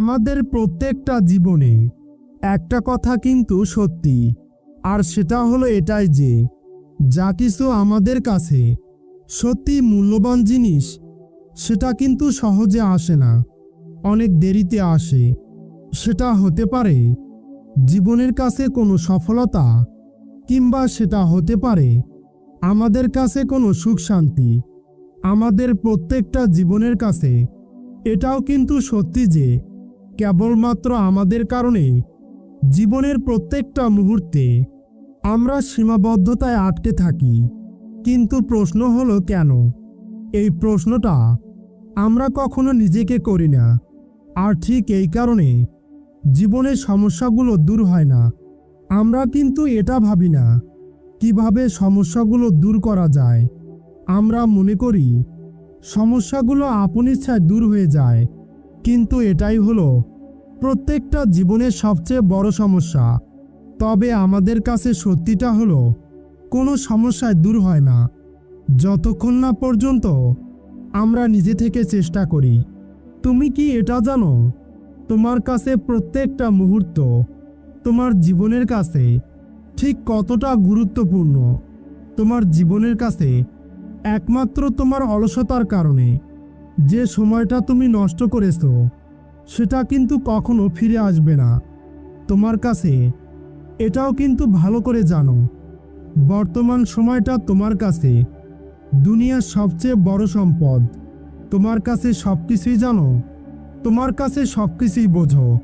আমাদের প্রত্যেকটা জীবনে একটা কথা কিন্তু সত্যি, আর সেটা হলো এটাই যে, যা কিছু আমাদের কাছে সত্যি মূল্যবান জিনিস, সেটা কিন্তু সহজে আসে না, অনেক দেরিতে আসে। সেটা হতে পারে জীবনের কাছে কোনো সফলতা, কিংবা সেটা হতে পারে আমাদের কাছে কোনো সুখ শান্তি। আমাদের প্রত্যেকটা জীবনের কাছে এটাও কিন্তু সত্যি যে কেবলমাত্র আমাদের কারণে জীবনের প্রত্যেকটা মুহূর্তে আমরা সীমাবদ্ধতায় আটকে থাকি। কিন্তু প্রশ্ন হলো কেন? এই প্রশ্নটা আমরা কখনো নিজেকে করি না। আর ঠিক এই কারণে জীবনের সমস্যাগুলো দূর হয় না। আমরা কিন্তু এটা ভাবি না, কীভাবে সমস্যাগুলো দূর করা যায়। আমরা মনে করি, সমস্যাগুলো আপন ইচ্ছায় দূর হয়ে যায়। কিন্তু এটাই হলো, প্রত্যেকটা জীবনের সবচেয়ে বড় সমস্যা। তবে আমাদের কাছে সত্যিটা হলো, কোনো সমস্যায় দূর হয় না। যতক্ষণ না পর্যন্ত আমরা নিজে থেকে চেষ্টা করি। তুমি কি এটা জানো? তোমার কাছে প্রত্যেকটা মুহূর্ত তোমার জীবনের কাছে ঠিক কতটা গুরুত্বপূর্ণ? তোমার জীবনের কাছে একমাত্র তোমার অলসতার কারণে। যে সময়টা তুমি নষ্ট করেছ, সেটা কিন্তু কখনো ফিরে আসবে না। তোমার কাছে এটাও কিন্তু ভালো করে জানো, বর্তমান সময়টা তোমার কাছে দুনিয়ার সবচেয়ে বড় সম্পদ। তোমার কাছে সব কিছুই জানো, তোমার কাছে সব কিছুই বোঝো।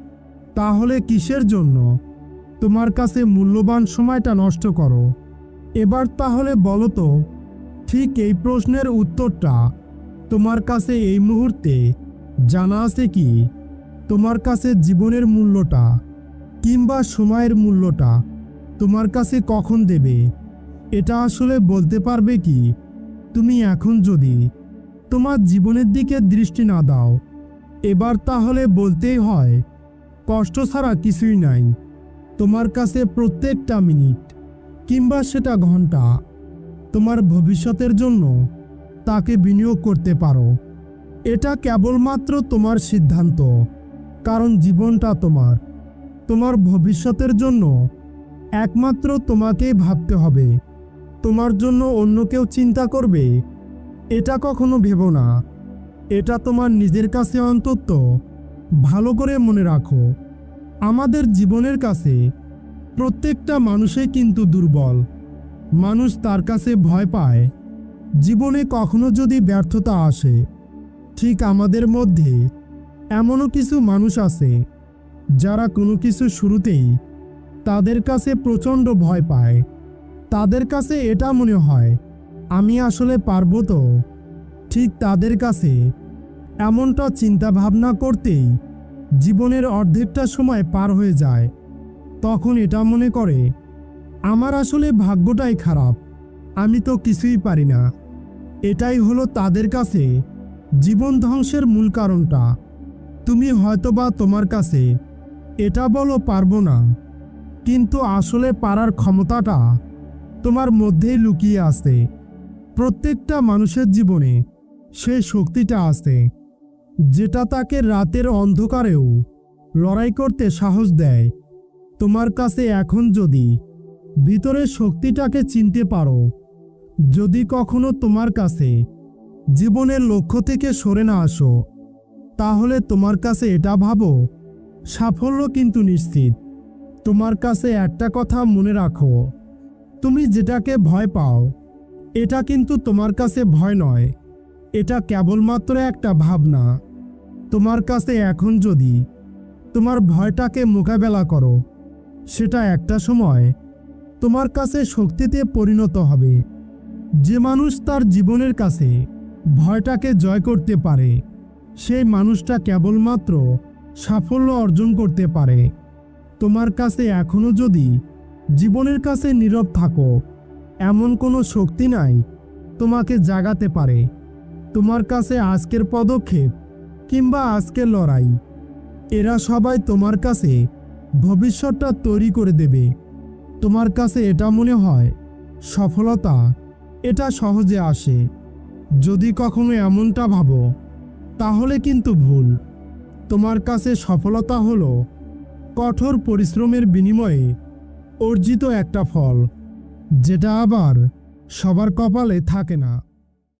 তাহলে কিসের জন্য? তোমার কাছে মূল্যবান সময়টা নষ্ট করো। এবার তাহলে বলো তো, ঠিক এই প্রশ্নের উত্তরটা তোমার কাছে এই মুহূর্তে জানা আছে কি? তোমার কাছে জীবনের মূল্যটা কিংবা সময়ের মূল্যটা তোমার কাছে কখন দেবে? এটা আসলে বলতে পারবে কি? তুমি এখন যদি তোমার জীবনের দিকে দৃষ্টি না দাও, এবার তাহলে বলতেই হয়, কষ্ট ছাড়া কিছুই নাই। তোমার কাছে প্রত্যেকটা মিনিট কিংবা সেটা ঘণ্টা তোমার ভবিষ্যতের জন্য তাকে বিনিয়োগ করতে পারো। এটা কেবলমাত্র তোমার সিদ্ধান্ত, কারণ জীবনটা তোমার। তোমার ভবিষ্যতের জন্য একমাত্র তোমাকেই ভাবতে হবে। তোমার জন্য অন্য কেউ চিন্তা করবে? এটা কখনো ভেবো না। এটা তোমার নিজের কাছে অন্তত ভালো করে মনে রাখো। আমাদের জীবনের কাছে প্রত্যেকটা মানুষই কিন্তু দুর্বল। মানুষ তার কাছে ভয় পায়। জীবনে কখনো যদি ব্যর্থতা আসে, ঠিক আমাদের মধ্যে এমনও কিছু মানুষ আছে, যারা কোনো কিছু শুরুতেই তাদের কাছে প্রচণ্ড ভয় পায়। তাদের কাছে এটা মনে হয়, আমি আসলে পারব তো? ঠিক তাদের কাছে এমনটা চিন্তা ভাবনা করতেই জীবনের অর্ধেকটা সময় পার হয়ে যায়। তখন এটা মনে করে, আমার আসলে ভাগ্যটাই খারাপ। আমি তো কিছুই পারি না। এটাই হলো তাদের কাছে জীবন ধ্বংসের মূল কারণটা। তুমি হয়তোবা তোমার কাছে এটা বলো পারব না। কিন্তু আসলে পারার ক্ষমতাটা তোমার মধ্যেই লুকিয়ে আছে। প্রত্যেকটা মানুষের জীবনে সে শক্তিটা আছে, যেটা তাকে রাতের অন্ধকারেও লড়াই করতে সাহস দেয়। তোমার কাছে এখন যদি ভিতরের শক্তিটাকে চিনতে পারো যদি কখনো তোমার কাছে জীবনের লক্ষ্য থেকে সরে না আসো, তাহলে তোমার কাছে এটা ভাবো, সাফল্য কিন্তু নিশ্চিত। তোমার কাছে একটা কথা মনে রাখো, তুমি যেটাকে ভয় পাও, এটা কিন্তু তোমার কাছে ভয় নয়, এটা কেবলমাত্র একটা ভাবনা। তোমার কাছে এখন যদি তোমার ভয়টাকে মোকাবেলা করো, সেটা একটা সময় তোমার কাছে শক্তিতে পরিণত হবে। যে মানুষ তার জীবনের কাছে ভয়টাকে জয় করতে পারে, সেই মানুষটা কেবলমাত্র সাফল্য অর্জন করতে পারে। তোমার কাছে এখনও যদি জীবনের কাছে নীরব থাকো, এমন কোনো শক্তি নাই তোমাকে জাগাতে পারে। তোমার কাছে আজকের পদক্ষেপ কিংবা আজকের লড়াই, এরা সবাই তোমার কাছে ভবিষ্যৎটা তৈরি করে দেবে। তোমার কাছে এটা মনে হয় সফলতা এটা সহজে আসে। যদি কখনো এমনটা ভাবো, তাহলে কিন্তু ভুল। তোমার কাছে সফলতা হলো কঠোর পরিশ্রমের বিনিময়ে অর্জিত একটা ফল, যেটা আবার সবার কপালে থাকে না।